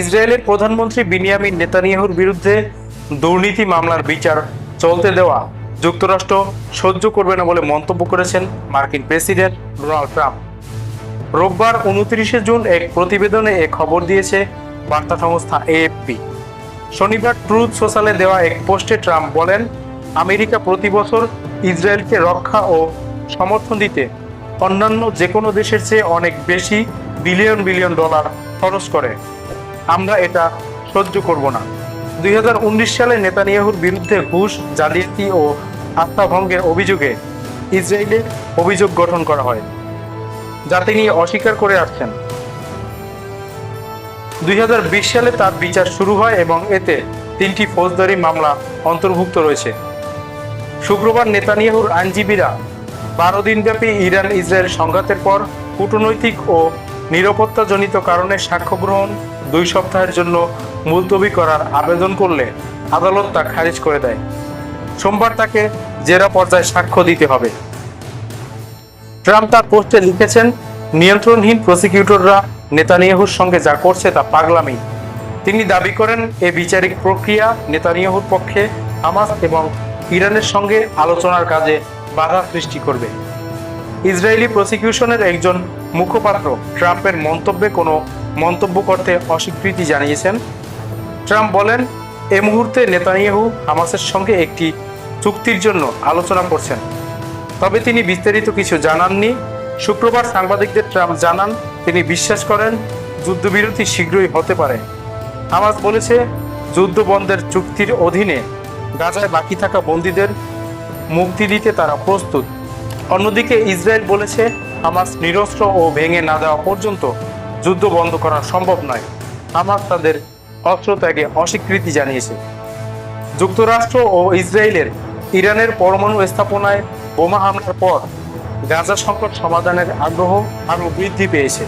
ইসরায়েলের প্রধানমন্ত্রী বিনিয়ামিন নেতানিয়াহুর বিরুদ্ধে দুর্নীতি মামলার বিচার চলতে দেওয়া যুক্তরাষ্ট্র সহ্য করবে না বলে মন্তব্য করেছেন মার্কিন প্রেসিডেন্ট ডোনাল্ড ট্রাম্প। রোববার উনত্রিশে জুন এক প্রতিবেদনে এ খবর দিয়েছে বার্তা সংস্থা এএফপি। শনিবার ট্রুথ সোশ্যালে দেওয়া এক পোস্টে ট্রাম্প বলেন, আমেরিকা প্রতি বছর ইসরায়েলকে রক্ষা ও সমর্থন দিতে অন্যান্য যে কোনো দেশের চেয়ে অনেক বেশি বিলিয়ন বিলিয়ন ডলার খরচ করে। আমরা এটা সহ্য করব না। দুই হাজার উনিশ সালে নেতানিয়াহুর বিরুদ্ধে ঘুষ, জালিয়াতি ও আস্থা ভঙ্গের অভিযোগে ইসরায়েলে অভিযোগ গঠন করা হয়, যা তিনি অস্বীকার করে আসছেন। দুই হাজার বিশ সালে তার বিচার শুরু হয় এবং এতে তিনটি ফৌজদারি মামলা অন্তর্ভুক্ত রয়েছে। শুক্রবার নেতানিয়াহুর আইনজীবীরা বারো দিনব্যাপী ইরান ইসরায়েল সংঘাতের পর কূটনৈতিক ও নিরাপত্তাজনিত কারণে সাক্ষ্য গ্রহণ দুই সপ্তাহের জন্য মুলতবি করার আবেদন করলে আদালত তা খারিজ করে দেয়। সোমবার তাকে জেরা পর্যায়ে সাক্ষ্য দিতে হবে। ট্রাম্প তার পোস্টে লিখেছেন, নিয়ন্ত্রণহীন প্রসিকিউটররা নেতানিয়াহুর সঙ্গে যা করছে তা পাগলামি। তিনি দাবি করেন, এ বিচারিক প্রক্রিয়া নেতানিয়াহুর পক্ষে হামাস এবং ইরানের সঙ্গে আলোচনার কাজে বাধা সৃষ্টি করবে। ইসরায়েলি প্রসিকিউশনের একজন মুখপাত্র ট্রাম্পের মন্তব্যে কোনো মন্তব্য করতে অস্বীকৃতি জানিয়েছেন। ট্রাম্প বলেন, এ মুহূর্তে নেতানিয়াহু হামাসের সঙ্গে একটি চুক্তির জন্য আলোচনা করছেন। তবে তিনি বিস্তারিত কিছু জানাননি। শুক্রবার সাংবাদিকদের ট্রাম্প জানান, তিনি বিশ্বাস করেন, যুদ্ধবিরতি শীঘ্রই হতে পারে। হামাস বলেছে, যুদ্ধ বন্ধের চুক্তির অধীনে গাজায় বাকি থাকা বন্দীদের মুক্তি দিতে তারা প্রস্তুত। অন্যদিকে ইসরায়েল বলেছে হামাস নিরস্ত্র ও ভেঙে না দেওয়া পর্যন্ত যুদ্ধ বন্ধ করা সম্ভব নয়। হামাস তাদের অস্ত্র ত্যাগে অস্বীকৃতি জানিয়েছে। যুক্তরাষ্ট্র ও ইসরায়েলের ইরানের পরমাণু স্থাপনায় বোমা হামলার পর গাজা সংকট সমাধানের আগ্রহ আরও বৃদ্ধি পেয়েছে।